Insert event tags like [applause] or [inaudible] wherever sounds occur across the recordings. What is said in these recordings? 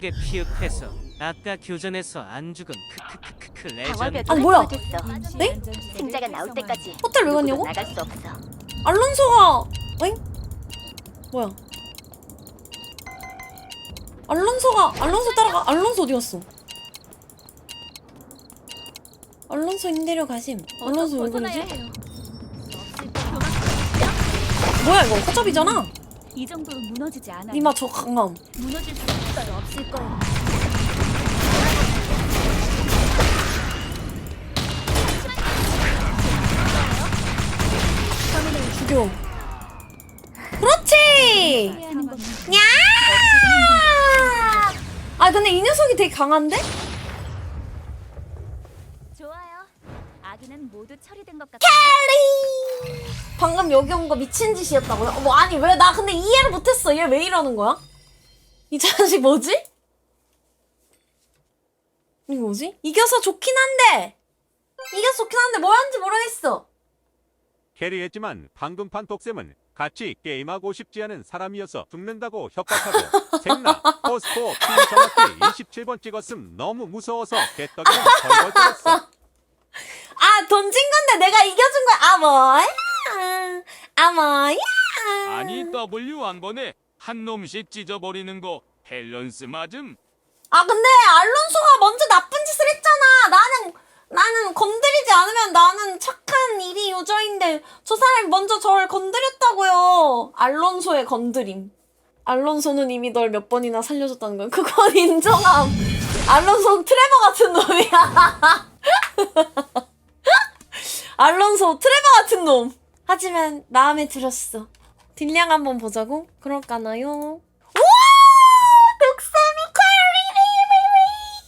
게 피흡해서 아까 교전에서 안 죽은 크크크크크 레전드 아, 뭐야? 네? 생자가 나올 때까지 호텔 왜 갔냐고? 나갈 수 없어. 알론소가 엥? 뭐야? 알론소가 알론소 따라가 알론소 어디 갔어? 알론소 임대료 가심. 알론소 왜 그러지? 뭐야 이거 허접이잖아. 이 정도로 무너지지 않아. 니마 저 강함. 무너질 수 없을 거야. 죽여. 그렇지. 해야 하는 건 야! 아 근데 이 녀석이 되게 강한데? 좋아요. 아기는 모두 처리된 것 같아. 캐리! 방금 여기 온 거 미친 짓이었다고요? 뭐 아니 왜 나 근데 이해를 못했어. 얘 왜 이러는 거야? 이 자식 뭐지? 이거 뭐지? 이겨서 좋긴 한데 이겨서 좋긴 한데 뭐 하는지 모르겠어. 캐리했지만 방금 판 독쌤은 같이 게임하고 싶지 않은 사람이어서 죽는다고 협박하고 [laughs] 생나 포스코 피 정확히 27번 찍었음 너무 무서워서 개떡이랑 벌벌거렸어 아 던진 건데 내가 이겨준 거야. 아 뭐야? 아 뭐야? 아니 W 한 번에 한 놈씩 찢어버리는 거 밸런스 맞음? 아 근데 알론소가 먼저 나쁜 짓을 했잖아. 나는 나는 건드리지 않으면 나는 착한 일이 유저인데 저 사람이 먼저 저를 건드렸다고요. 알론소의 건드림. 알론소는 이미 널 몇 번이나 살려줬다는 거야. 그건 [laughs] 인정함. 알론소는 트레버 같은 놈이야. [laughs] 알론소 트레버 같은 놈. 하지만 마음에 들었어. 딜량 한번 보자고? 그럴까나요? 우와! 독쌤이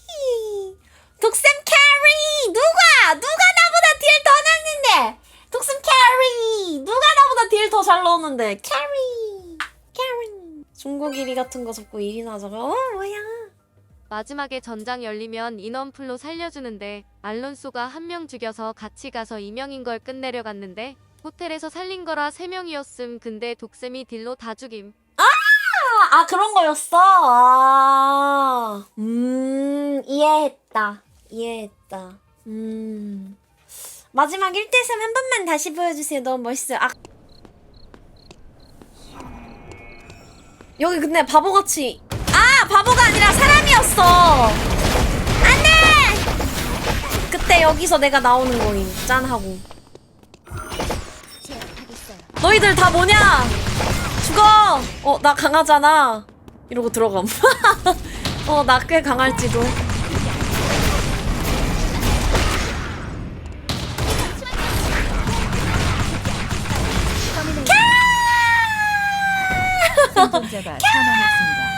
캐리리! 독쌤 캐리! 누가? 누가 나보다 딜더 넣는데? 독쌤 캐리! 누가 나보다 딜 더 잘 넣었는데? 캐리! 캐리! 중국 1위 같은 거 잡고 1위 나자가 어 뭐야? 마지막에 전장 열리면 인원풀로 살려주는데 알론소가 한 명 죽여서 같이 가서 2명인 걸 끝내려 갔는데 호텔에서 살린 거라 3명이었음 근데 독쌤이 딜로 다 죽임 아, 아 그런 거였어? 아, 음, 이해했다. 이해했다. 음. 마지막 1대3 한 번만 다시 보여주세요. 너무 멋있어요. 아. 여기 근데 바보같이. 아! 바보가 아니라 사람이었어! 안 돼! 그때 여기서 내가 나오는 거임. 짠 하고. 너희들 다 뭐냐? 죽어! 어, 나 강하잖아. 이러고 들어감. [laughs] 어, 나 꽤 강할지도. 생존자가 사망했습니다.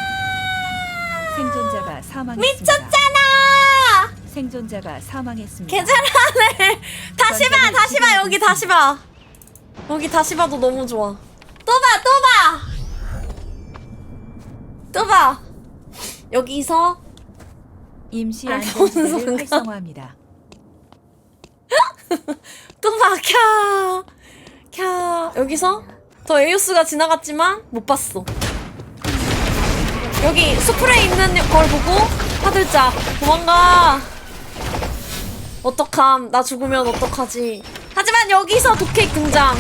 생존자가 사망했습니다. 미쳤잖아! 생존자가 사망했습니다. 괜찮아네. 다시 봐, 다시 봐, 여기 다시 봐. 여기 다시 봐도 너무 좋아. 또 봐, 또 봐! 또 봐. 여기서 임시? 안전지대를 활성화합니다. [laughs] 또 봐, 캬. 캬. 여기서 더 에이오스가 지나갔지만 못 봤어. 여기 스프레이 있는 걸 보고 화들짝 도망가. 어떡함. 나 죽으면 어떡하지. 하지만 여기서 독케이크 등장.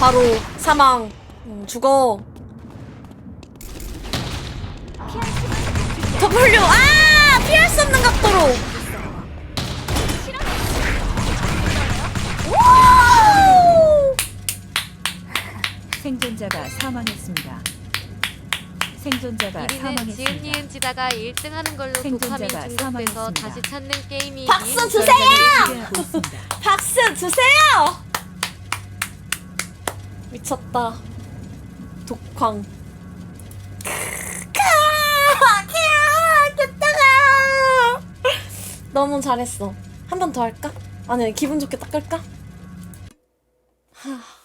바로 사망. 음, 죽어. W. 아! 피할 수 없는 각도로. 우! 생존자가 사망했습니다. 생존자가 1위는 사망했습니다. 지은니은 지다가 1등 하는 걸로 독함이 생존자가 중독돼서 사망했습니다. 다시 찾는 게임이 박수 주세요! 있습니다. 박수 주세요! 미쳤다. 독황. 겠다가 너무 잘했어. 한 번 더 할까? 아니 기분 좋게 딱 끌까? 하.